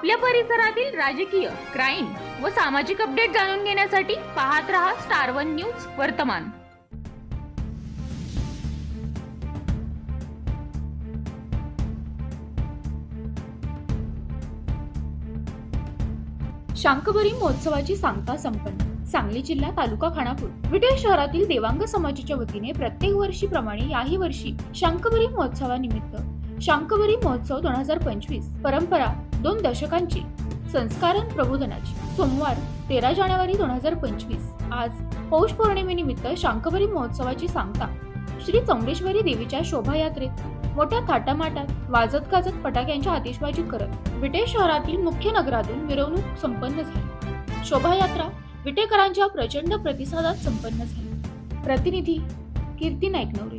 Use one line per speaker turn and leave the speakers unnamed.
आपल्या परिसरातील राजकीय क्राईम व सामाजिक अपडेट जाणून घेण्यासाठी पाहत रहा स्टार वन न्यूज वर्तमान. शांकबरी महोत्सवाची सांगता संपन्न. सांगली जिल्हा तालुका खानापूर. विटे शहरातील देवांग समाजाच्या वतीने प्रत्येक वर्षीप्रमाणे याही वर्षी शांकबरी महोत्सवानिमित्त शांकवरी महोत्सव दोन हजार पंचवीस परंपरा दोन दशकांची संस्कारण प्रबोधनाची. सोमवार तेरा जानेवारी दोन हजार पंचवीस. आज पौष पौर्णिमेनिमित्त शांकवरी महोत्सवाची सांगता. श्री चौंडेश्वरी देवीच्या शोभायात्रेत मोठ्या थाटामाटात वाजत गाजत फटाक्यांच्या आतिषबाजी करत विटे शहरातील मुख्य नगरातून मिरवणूक संपन्न झाली. शोभायात्रा विटेकरांच्या प्रचंड प्रतिसादात संपन्न झाली. प्रतिनिधी कीर्ती नाईकनवरे.